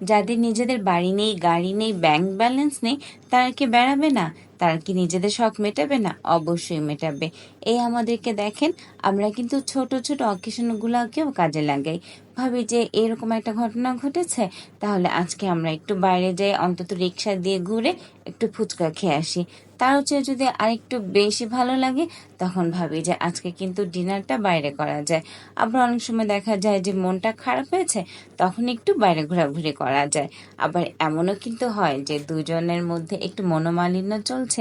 যাদের নিজেদের বাড়ি নেই গাড়ি নেই ব্যাংক ব্যালেন্স নেই তারা কি বেড়াবে না? তারা কি নিজেদের শখ মেটাবে না? অবশ্যই মেটাবে। এই আমাদেরকে দেখেন, আমরা কিন্তু ছোট ছোট অকেশনগুলোকেও কাজে লাগাই। ভাবি যে এরকম একটা ঘটনা ঘটেছে, তাহলে আজকে আমরা একটু বাইরে যাই, অন্তত রিক্সা দিয়ে ঘুরে একটু ফুচকা খেয়ে আসি। তার চেয়ে যদি আরেকটু বেশি ভালো লাগে, তখন ভাবি যে আজকে কিন্তু ডিনারটা বাইরে করা যায়। আবার অনেক সময় দেখা যায় যে মনটা খারাপ হয়েছে, তখন একটু বাইরে ঘোরাঘুরি করা যায়। আবার এমনও কিন্তু হয় যে দুজনের মধ্যে একটু মনোমালিন্য চলছে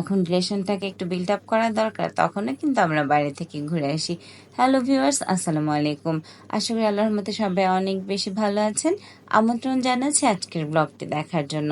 এখন রিলেশনটাকে একটু বিল্ড আপ করা দরকার, তখনও কিন্তু আমরা বাইরে থেকে ঘুরে আসি। হ্যালো ভিউয়ার্স আসসালামু আলাইকুম। আশা করি আল্লাহর মতে সবাই অনেক বেশি ভালো আছেন। আমন্ত্রণ জানাচ্ছি আজকের ব্লগটি দেখার জন্য।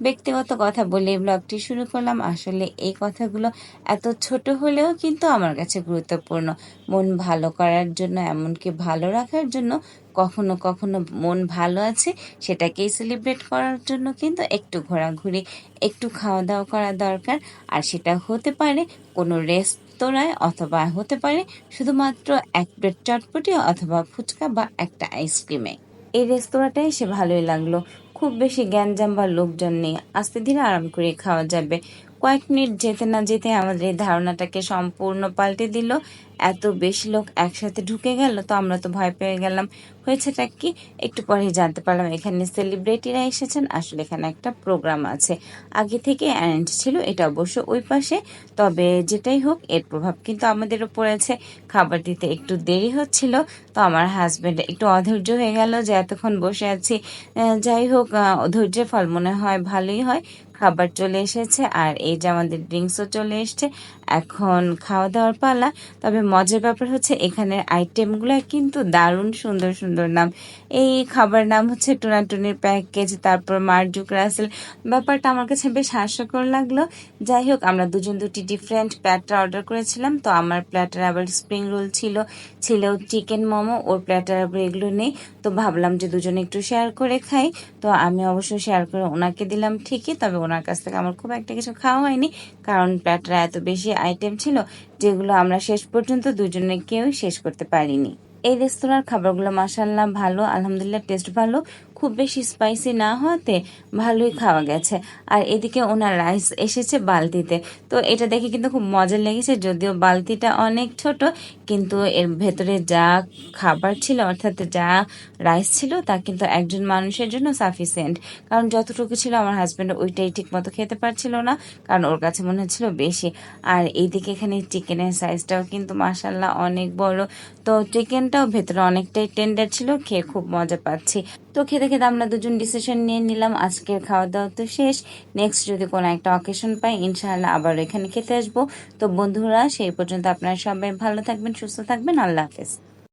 ব্যক্তিগত কথা বলে ব্লগটি শুরু করলাম। আসলে এই কথাগুলো এত ছোট হলেও কিন্তু আমার কাছে গুরুত্বপূর্ণ। মন ভালো করার জন্য, এমনকি ভালো রাখার জন্য কখনো কখনো মন ভালো আছে, সেটাকেই সেলিব্রেট করার জন্য কিন্তু একটু ঘোরাঘুরি, একটু খাওয়া দাওয়া করা দরকার। আর সেটা হতে পারে কোনো রেস্ট রেস্তোরাঁয় অথবা হতে পারে শুধুমাত্র এক প্লেট চটপটি অথবা ফুচকা বা একটা আইসক্রিমে এই রেস্তোরাঁটা এসে ভালোই লাগল। খুব বেশি গ্যাঞ্জাম বা লোকজন নেই। আস্তে ধীরে আরাম করে খাওয়া যাবে। কয়েক মিনিট যেতে না যেতে আমাদের এই ধারণাটাকে সম্পূর্ণ পাল্টে দিল। এত বেশি লোক একসাথে ঢুকে গেল তো আমরা তো ভয় পেয়ে গেলাম। হয়েছেটা কি? একটু পরেই জানতে পারলাম, এখানে সেলিব্রিটিরা এসেছেন। আসলে এখানে একটা প্রোগ্রাম আছে। আগে থেকে অ্যারেঞ্জ ছিল, এটা অবশ্য ওই পাশে। তবে যেটাই হোক, এর প্রভাব কিন্তু আমাদেরও পড়েছে খাবার দিতে একটু দেরি হচ্ছিল, তো আমার হাজব্যান্ড একটু অধৈর্য হয়ে গেল যে এতক্ষণ বসে আছি। যাই হোক ধৈর্যের ফল মনে হয় ভালোই হয়। খাবার চলে এসেছে আর এই যে আমাদের ড্রিঙ্কসও চলে এসছে। এখন খাওয়া দাওয়ার পালা। তবে মজার ব্যাপার হচ্ছে এখানের আইটেমগুলো কিন্তু দারুণ সুন্দর সুন্দর নাম। এই খাবার নাম হচ্ছে টুনাটুনির প্যাকেজ তারপর মার্জুক রাসেল ব্যাপারটা আমার কাছে বেশ হাস্যকর লাগল। যাই হোক, আমরা দুজন দুটি ডিফারেন্ট প্ল্যাটার অর্ডার করেছিলাম। তো আমার প্ল্যাটার আবার স্প্রিং রোল ছিল। ছিল চিকেন মোমো, ওর প্ল্যাটার আবার এগুলো নেই। তো ভাবলাম যে দুজনে একটু শেয়ার করে খাই। তো আমি অবশ্য শেয়ার করে ওনাকে দিলাম ঠিকই। তবে ওনার কাছ থেকে আমার খুব একটা কিছু খাওয়া হয়নি। কারণ প্ল্যাটারে এত বেশি আইটেম ছিল যেগুলো আমরা শেষ পর্যন্ত দুজনে কেউ শেষ করতে পারিনি। এই রেস্তোরাঁর খাবারগুলো মাসাল্লাহ ভালো, আলহামদুলিল্লাহ টেস্ট ভালো। খুব বেশি স্পাইসি না হওয়াতে ভালোই খাওয়া গেছে। আর এদিকে ওনার রাইস এসেছে বালতিতে। তো এটা দেখে কিন্তু খুব মজা লেগেছে, যদিও বালতিটা অনেক ছোট, কিন্তু এর ভেতরে যা খাবার ছিল, অর্থাৎ যা রাইস ছিল, তা কিন্তু একজন মানুষের জন্য সাফিসিয়েন্ট কারণ যতটুকু ছিল আমার হাজব্যান্ড ওইটাই ঠিক মতো খেতে পারছিল না, কারণ ওর কাছে মনে হচ্ছিল বেশি। আর এইদিকে এখানে চিকেনের সাইজটাও কিন্তু মাসাল্লাহ অনেক বড়। তো চিকেনটাও ভেতরে অনেকটাই টেন্ডার ছিল, খেয়ে খুব মজা পাচ্ছি। তো খেতে খেতে আমরা দুজন ডিসিশন নিয়ে নিলাম, আজকের খাওয়া দাওয়া তো শেষ। নেক্সট যদি কোনো একটা অকেশন পাই, ইনশাআল্লাহ আবার এখানে খেতে আসব। তো বন্ধুরা, সেই পর্যন্ত আপনারা সবাই ভালো থাকবেন, সুস্থ থাকবেন, আল্লাহ হাফেজ।